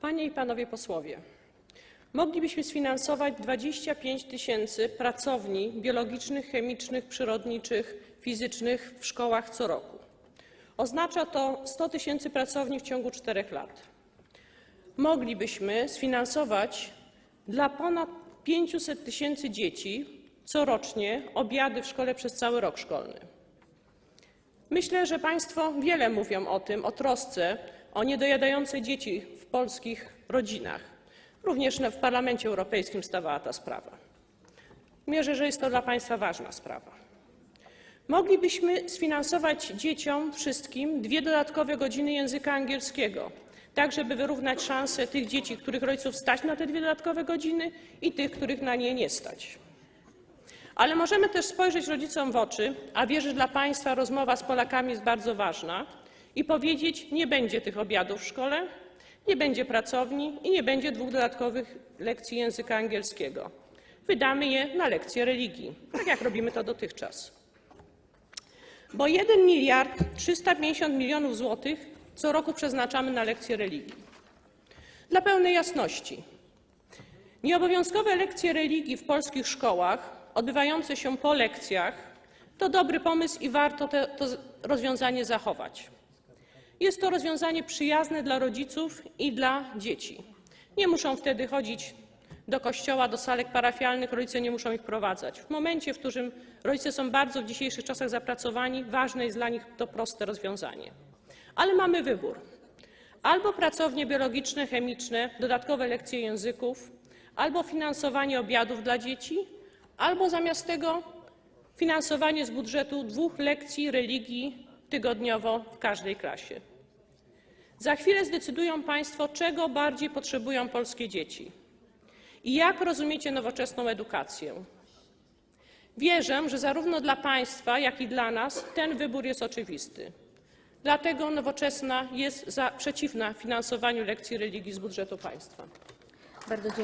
Panie i Panowie Posłowie, moglibyśmy sfinansować 25 tysięcy pracowni biologicznych, chemicznych, przyrodniczych, fizycznych w szkołach co roku. Oznacza to 100 tysięcy pracowni w ciągu 4 lat. Moglibyśmy sfinansować dla ponad 500 tysięcy dzieci corocznie obiady w szkole przez cały rok szkolny. Myślę, że Państwo wiele mówią o tym, o trosce o niedojadające dzieci polskich rodzinach. Również w Parlamencie Europejskim stawała ta sprawa. Mierzę, że jest to dla Państwa ważna sprawa. Moglibyśmy sfinansować dzieciom wszystkim dwie dodatkowe godziny języka angielskiego, tak żeby wyrównać szanse tych dzieci, których rodziców stać na te dwie dodatkowe godziny i tych, których na nie nie stać. Ale możemy też spojrzeć rodzicom w oczy, a wierzę, że dla Państwa rozmowa z Polakami jest bardzo ważna, i powiedzieć: nie będzie tych obiadów w szkole, nie będzie pracowni i nie będzie dwóch dodatkowych lekcji języka angielskiego. Wydamy je na lekcje religii, tak jak robimy to dotychczas. Bo 1 miliard 350 milionów złotych co roku przeznaczamy na lekcje religii. Dla pełnej jasności, nieobowiązkowe lekcje religii w polskich szkołach, odbywające się po lekcjach, to dobry pomysł i warto to rozwiązanie zachować. Jest to rozwiązanie przyjazne dla rodziców i dla dzieci. Nie muszą wtedy chodzić do kościoła, do salek parafialnych, rodzice nie muszą ich prowadzać. W momencie, w którym rodzice są bardzo w dzisiejszych czasach zapracowani, ważne jest dla nich to proste rozwiązanie. Ale mamy wybór. Albo pracownie biologiczne, chemiczne, dodatkowe lekcje języków, albo finansowanie obiadów dla dzieci, albo zamiast tego finansowanie z budżetu dwóch lekcji religii tygodniowo w każdej klasie. Za chwilę zdecydują Państwo, czego bardziej potrzebują polskie dzieci i jak rozumiecie nowoczesną edukację. Wierzę, że zarówno dla Państwa, jak i dla nas ten wybór jest oczywisty. Dlatego Nowoczesna jest przeciwna finansowaniu lekcji religii z budżetu państwa. Bardzo dziękuję.